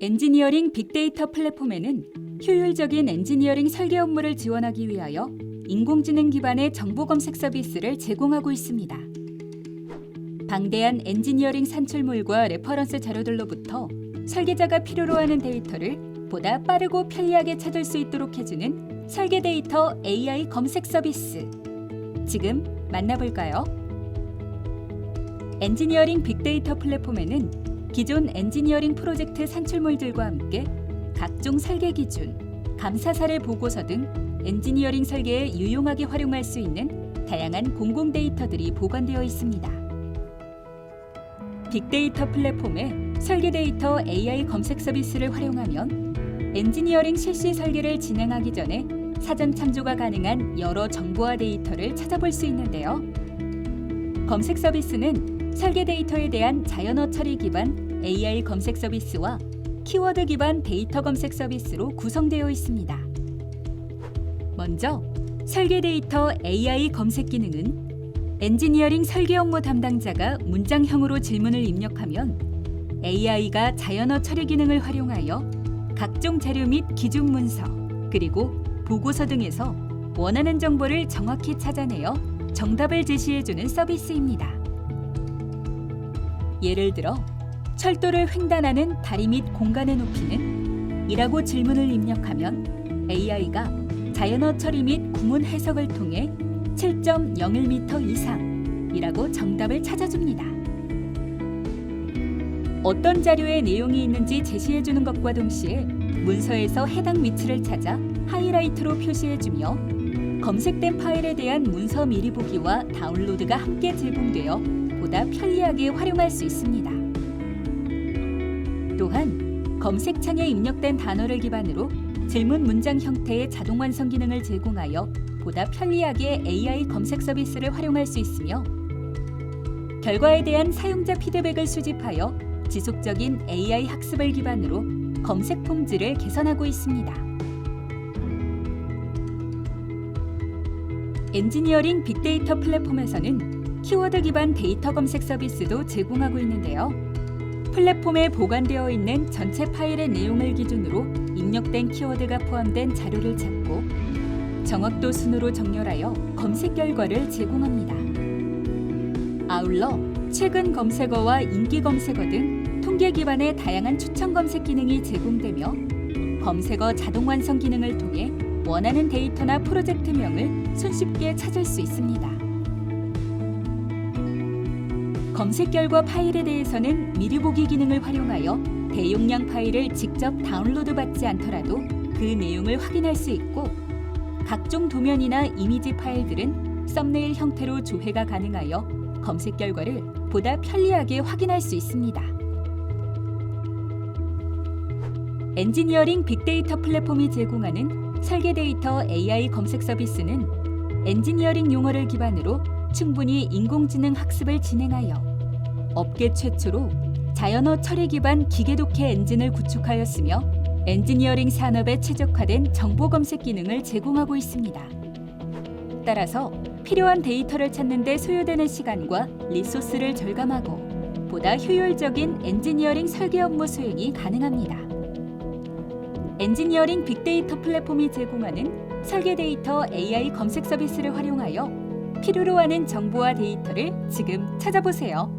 엔지니어링 빅데이터 플랫폼에는 효율적인 엔지니어링 설계 업무를 지원하기 위하여 인공지능 기반의 정보 검색 서비스를 제공하고 있습니다. 방대한 엔지니어링 산출물과 레퍼런스 자료들로부터 설계자가 필요로 하는 데이터를 보다 빠르고 편리하게 찾을 수 있도록 해주는 설계 데이터 AI 검색 서비스. 지금 만나볼까요? 엔지니어링 빅데이터 플랫폼에는 기존 엔지니어링 프로젝트 산출물들과 함께 각종 설계 기준, 감사 사례 보고서 등 엔지니어링 설계에 유용하게 활용할 수 있는 다양한 공공 데이터들이 보관되어 있습니다. 빅데이터 플랫폼의 설계 데이터 AI 검색 서비스를 활용하면 엔지니어링 실시 설계를 진행하기 전에 사전 참조가 가능한 여러 정보와 데이터를 찾아볼 수 있는데요. 검색 서비스는 설계 데이터에 대한 자연어 처리 기반 AI 검색 서비스와 키워드 기반 데이터 검색 서비스로 구성되어 있습니다. 먼저 설계 데이터 AI 검색 기능은 엔지니어링 설계 업무 담당자가 문장형으로 질문을 입력하면 AI가 자연어 처리 기능을 활용하여 각종 자료 및 기준 문서 그리고 보고서 등에서 원하는 정보를 정확히 찾아내어 정답을 제시해주는 서비스입니다. 예를 들어 철도를 횡단하는 다리 및 공간의 높이는 이라고 질문을 입력하면 AI가 자연어 처리 및 구문 해석을 통해 7.01m 이상이라고 정답을 찾아줍니다. 어떤 자료의 내용이 있는지 제시해 주는 것과 동시에 문서에서 해당 위치를 찾아 하이라이트로 표시해 주며 검색된 파일에 대한 문서 미리 보기와 다운로드가 함께 제공되어 보다 편리하게 활용할 수 있습니다. 또한 검색창에 입력된 단어를 기반으로 질문 문장 형태의 자동 완성 기능을 제공하여 보다 편리하게 AI 검색 서비스를 활용할 수 있으며 결과에 대한 사용자 피드백을 수집하여 지속적인 AI 학습을 기반으로 검색 품질을 개선하고 있습니다. 엔지니어링 빅데이터 플랫폼에서는 키워드 기반 데이터 검색 서비스도 제공하고 있는데요. 플랫폼에 보관되어 있는 전체 파일의 내용을 기준으로 입력된 키워드가 포함된 자료를 찾고 정확도 순으로 정렬하여 검색 결과를 제공합니다. 아울러 최근 검색어와 인기 검색어 등 통계 기반의 다양한 추천 검색 기능이 제공되며 검색어 자동 완성 기능을 통해 원하는 데이터나 프로젝트명을 손쉽게 찾을 수 있습니다. 검색 결과 파일에 대해서는 미리 보기 기능을 활용하여 대용량 파일을 직접 다운로드 받지 않더라도 그 내용을 확인할 수 있고 각종 도면이나 이미지 파일들은 썸네일 형태로 조회가 가능하여 검색 결과를 보다 편리하게 확인할 수 있습니다. 엔지니어링 빅데이터 플랫폼이 제공하는 설계 데이터 AI 검색 서비스는 엔지니어링 용어를 기반으로 충분히 인공지능 학습을 진행하여 업계 최초로 자연어 처리 기반 기계 독해 엔진을 구축하였으며 엔지니어링 산업에 최적화된 정보 검색 기능을 제공하고 있습니다. 따라서 필요한 데이터를 찾는 데 소요되는 시간과 리소스를 절감하고 보다 효율적인 엔지니어링 설계 업무 수행이 가능합니다. 엔지니어링 빅데이터 플랫폼이 제공하는 설계 데이터 AI 검색 서비스를 활용하여 필요로 하는 정보와 데이터를 지금 찾아보세요.